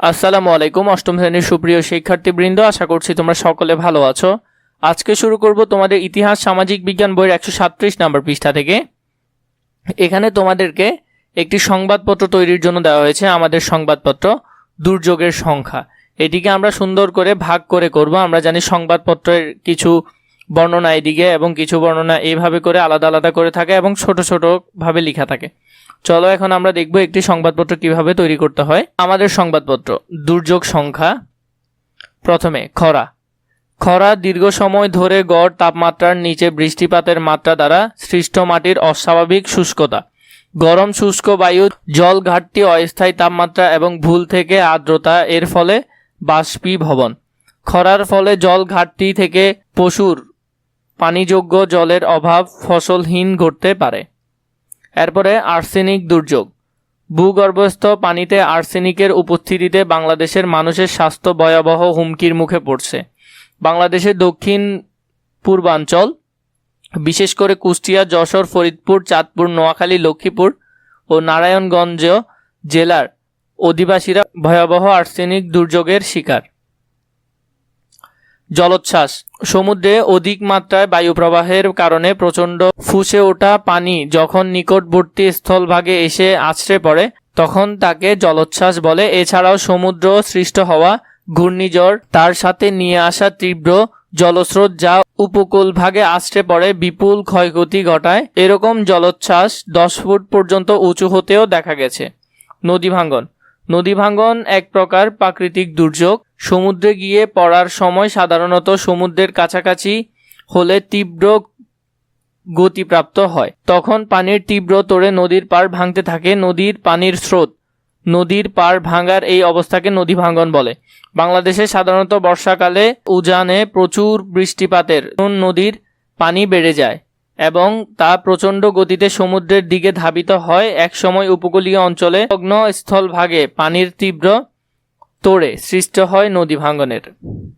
আসসালামু আলাইকুম, অষ্টম শ্রেণির সুপ্রিয় শিক্ষার্থীবৃন্দ, আশা করছি তোমরা সকলে ভালো আছো। আজকে শুরু করব তোমাদের ইতিহাস, সামাজিক বিজ্ঞান বইয়ের একশো সাতত্রিশ নম্বর পৃষ্ঠা থেকে। এখানে তোমাদেরকে একটি সংবাদপত্র তৈরির জন্য দেওয়া হয়েছে, আমাদের সংবাদপত্র, দুর্যোগের সংখ্যা। এটিকে আমরা সুন্দর করে ভাগ করে করব, আমরা জানি সংবাদপত্রের কিছু বর্ণনা এদিকে এবং কিছু বর্ণনা এইভাবে করে আলাদা আলাদা করে থাকে এবং ছোট ছোট ভাবে লেখা থাকে। চলো এখন আমরা দেখব একটি সংবাদপত্র কীভাবে তৈরি করতে হয়। আমাদের সংবাদপত্র, দুর্যোগ সংখ্যা, প্রথমে খরা। খরা দীর্ঘ সময় ধরে গড় তাপমাত্রার নিচে বৃষ্টিপাতের মাত্রা দ্বারা সৃষ্ট মাটির অস্বাভাবিক শুষ্কতা। গরম, শুষ্ক বায়ু, জল ঘাটতি, অস্থায়ী তাপমাত্রা এবং ভুল থেকে আর্দ্রতা এর ফলে বাষ্পীভবন। খরার ফলে জল ঘাটতি থেকে পশুর পানিযোগ্য জলের অভাব ফসলহীন ঘটতে পারে। এরপরে আর্সেনিক দুর্যোগ। ভূগর্ভস্থ পানিতে আর্সেনিকের উপস্থিতিতে বাংলাদেশের মানুষের স্বাস্থ্য ভয়াবহ হুমকির মুখে পড়ছে। বাংলাদেশের দক্ষিণ পূর্বাঞ্চল, বিশেষ করে কুষ্টিয়া, যশোর, ফরিদপুর, চাঁদপুর, নোয়াখালী, লক্ষ্মীপুর ও নারায়ণগঞ্জ জেলার অধিবাসীরা ভয়াবহ আর্সেনিক দুর্যোগের শিকার। জলোচ্ছ্বাস। সমুদ্রে অধিক মাত্রায় বায়ু প্রবাহের কারণে প্রচণ্ড ফুসে ওঠা পানি যখন নিকটবর্তী স্থলভাগে এসে আছড়ে পড়ে, তখন তাকে জলোচ্ছ্বাস বলে। এছাড়াও সমুদ্র সৃষ্ট হওয়া ঘূর্ণিঝড় তার সাথে নিয়ে আসা তীব্র জলস্রোত যা উপকূল ভাগে আছড়ে পড়ে, বিপুল ক্ষয়ক্ষতি ঘটায়। এরকম জলোচ্ছ্বাস দশ ফুট পর্যন্ত উঁচু হতেও দেখা গেছে। নদী ভাঙ্গন নদী ভাঙ্গন এক প্রকার প্রাকৃতিক দুর্যোগ। সমুদ্রে গিয়ে পড়ার সময় সাধারণত সমুদ্রের কাছাকাছি হলে তীব্র গতিপ্রাপ্ত হয়। তখন পানির তীব্র তোড়ে নদীর পাড় ভাঙতে থাকে। নদীর পানির স্রোত, নদীর পাড় ভাঙার এই অবস্থাকে নদী ভাঙ্গন বলে। বাংলাদেশে সাধারণত বর্ষাকালে উজানে প্রচুর বৃষ্টিপাতের নদীর পানি বেড়ে যায়। এবং তা প্রচণ্ড গতিতে সমুদ্রের দিকে ধাবিত হয়। একসময় উপকূলীয় অঞ্চলে লগ্ন স্থলভাগে পানির তীব্র তোড়ে সৃষ্ট হয় নদী ভাঙ্গনের